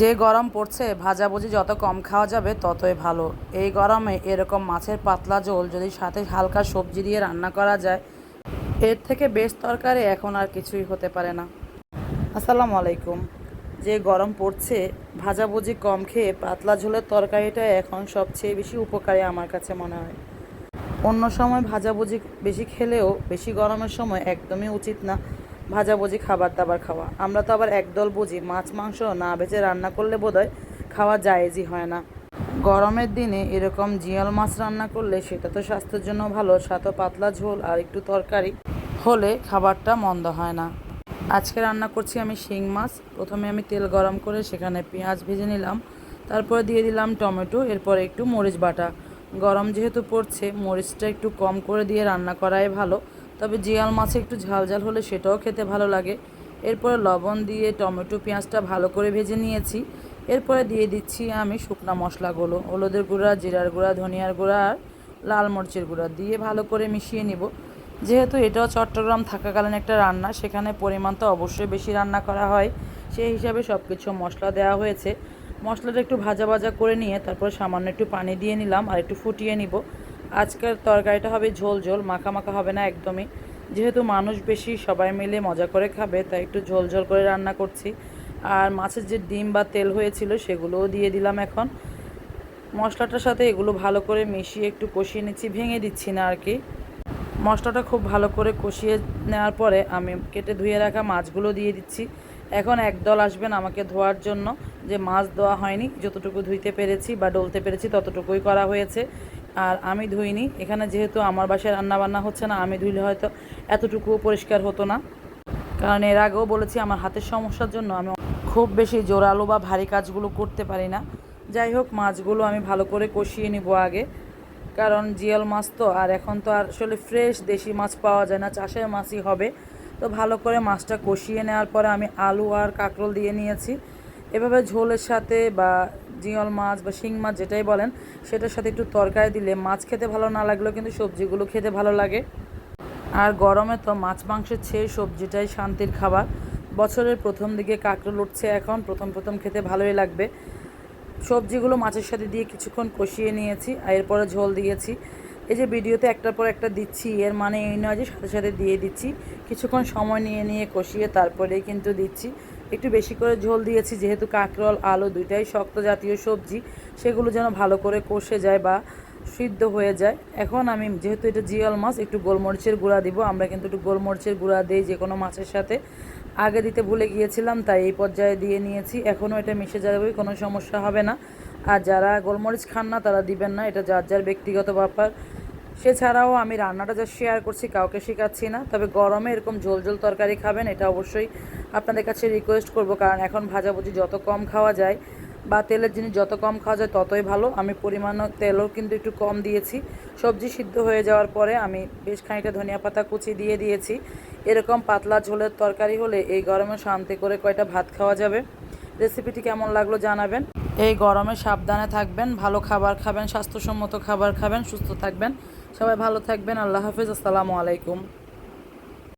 যে গরম পড়ছে, ভাজাভুজি যত কম খাওয়া যাবে ততই ভালো। এই গরমে এরকম মাছের পাতলা ঝোল যদি সাথে হালকা সবজি দিয়ে রান্না করা যায়, এর থেকে বেশ তরকারি এখন আর কিছুই হতে পারে না। আসসালামু আলাইকুম। যে গরম পড়ছে, ভাজাভুজি কম খেয়ে পাতলা ঝোলের তরকারিটা এখন সবচেয়ে বেশি উপকারী আমার কাছে মনে হয়। অন্য সময় ভাজাভুজি বেশি খেলেও বেশি গরমের সময় একদমই উচিত না। ভাজাভুজি, খাবার দাবার খাওয়া। আমরা তো আবার একদল বুঝি, মাছ, মাংস না ভেজে রান্না করলে বোধহয় খাওয়া জায়েজই হয় না। গরমের দিনে এরকম জিয়াল মাছ রান্না করলে সেটা তো স্বাস্থ্যের জন্য ভালো, সাথে পাতলা ঝোল আর একটু তরকারি হলে খাবারটা মন্দ হয় না। আজকে রান্না করছি আমি শিং মাছ। প্রথমে আমি তেল গরম করে সেখানে পেঁয়াজ ভেজে নিলাম। তারপরে দিয়ে দিলাম টমেটো, এরপরে একটু মরিচ বাটা। গরম যেহেতু পড়ছে, মরিচটা একটু কম করে দিয়ে রান্না করাই ভালো। তবে জিয়াল মাছে একটু ঝাল ঝাল হলে সেটাও খেতে ভালো লাগে। এরপরে লবণ দিয়ে টমেটো, পেঁয়াজটা ভালো করে ভেজে নিয়েছি। এরপরে দিয়ে দিচ্ছি আমি শুকনা মশলাগুলো, হলুদের গুঁড়া, জিরার গুঁড়া, ধনিয়ার গুঁড়া আর লাল মরিচের গুঁড়া দিয়ে ভালো করে মিশিয়ে নিব। যেহেতু এটাও চট্টগ্রাম থাকাকালীন একটা রান্না, সেখানে পরিমাণ তো অবশ্যই বেশি রান্না করা হয়। সেই হিসাবে সব কিছু মশলা দেওয়া হয়েছে। মশলাটা একটু ভাজা ভাজা করে নিয়ে তারপর সামান্য একটু পানি দিয়ে নিলাম আর একটু ফুটিয়ে নিব। আজকের তরকারিটা হবে ঝোল ঝোল, মাখা মাখা হবে না একদমই। যেহেতু মানুষ বেশি, সবাই মিলে মজা করে খাবে, তাই একটু ঝোল ঝোল করে রান্না করছি। আর মাছের যে ডিম বা তেল হয়েছিল সেগুলোও দিয়ে দিলাম এখন। মশলাটার সাথে এগুলো ভালো করে মিশিয়ে একটু কষিয়ে নিচ্ছি, ভেঙে দিচ্ছি না আর কি। মশলাটা খুব ভালো করে কষিয়ে নেওয়ার পরে আমি কেটে ধুয়ে রাখা মাছগুলো দিয়ে দিচ্ছি। এখন একদল আসবেন আমাকে ধোয়ার জন্য। যে মাছ দেওয়া হয়নি, যতটুকু ধুইতে পেরেছি বা ডলতে পেরেছি ততটুকুই করা হয়েছে। আর আমি ধুইনি। এখানে যেহেতু আমার বাসায় রান্না বান্না হচ্ছে না, আমি ধুইলে হয়তো এতটুকুও পরিষ্কার হতো না। কারণ এর আগেও বলেছি, আমার হাতের সমস্যার জন্য আমি খুব বেশি জোরালো বা ভারী কাজগুলো করতে পারি না। যাই হোক, মাছগুলো আমি ভালো করে কষিয়ে নিব আগে। কারণ জিয়াল মাছ তো, আর এখন তো আর আসলে ফ্রেশ দেশি মাছ পাওয়া যায় না, চাষের মাছই হবে। তো ভালো করে মাছটা কষিয়ে নেওয়ার পরে আমি আলু আর কাঁকরোল দিয়ে নিয়েছি। এভাবে ঝোলের সাথে বা জিয়ল মাছ বা শিং মাছ যেটাই বলেন, সেটার সাথে একটু তরকারি দিলে মাছ খেতে ভালো না লাগলেও কিন্তু সবজিগুলো খেতে ভালো লাগে। আর গরমে তো মাছ মাংসের চেয়ে সবজিটাই শান্তির খাবার। বছরের প্রথম দিকে কাঁকরোল উঠছে এখন, প্রথম প্রথম খেতে ভালোই লাগবে। সবজিগুলো মাছের সাথে দিয়ে কিছুক্ষণ কষিয়ে নিয়েছি, আর এরপরে ঝোল দিয়েছি। এই যে ভিডিওতে একটার পর একটা দিচ্ছি, এর মানে এই নয় যে সাথে সাথে দিয়ে দিচ্ছি। কিছুক্ষণ সময় নিয়ে নিয়ে কষিয়ে তারপরেই কিন্তু দিচ্ছি। একটু বেশি করে ঝোল দিয়েছি, যেহেতু কাঁকরোল, আলু দুইটাই শক্ত জাতীয় সবজি, সেগুলো যেন ভালো করে কষে যায় বা সিদ্ধ হয়ে যায়। এখন আমি যেহেতু এটা জিয়াল মাছ, একটু গোলমরিচের গুঁড়া দিব। আমরা কিন্তু একটু গোলমরিচের গুঁড়া দিই যে কোনো মাছের সাথে। আগে দিতে ভুলে গিয়েছিলাম, তাই এই পর্যায়ে দিয়ে নিয়েছি। এখনও এটা মিশে যাবে, কোনো সমস্যা হবে না। আর যারা গোলমরিচ খান না, তারা দিবেন না, এটা যার যার ব্যক্তিগত ব্যাপার। সেছাড়াও আমি রান্নাটা যা শেয়ার করছি, কাউকে শেখাচ্ছি না, তবে গরমে এরকম ঝোল ঝোল তরকারি খাবেন, এটা অবশ্যই আপনাদের কাছে রিকোয়েস্ট করব, কারণ এখন ভাজাভুজি যত কম খাওয়া যায় বা তেলের জিনিস যত কম খাওয়া যায় ততই ভালো। আমি পরিমাণ তেলও কিন্তু একটু কম দিয়েছি। সবজি সিদ্ধ হয়ে যাওয়ার পরে আমি বেশ খানিকটা ধনিয়া পাতা কুচি দিয়ে দিয়েছি। এরকম পাতলা ঝোলের তরকারি হলে এই গরমে শান্তি করে কয়টা ভাত খাওয়া যাবে? রেসিপিটি কেমন লাগল জানাবেন। এই গরমে সাবধানে থাকবেন, ভালো খাবার খাবেন, স্বাস্থ্যসম্মত খাবার খাবেন, সুস্থ থাকবেন। সবাই ভালো থাকবেন, আল্লাহ হাফিজ, আসসালামু আলাইকুম।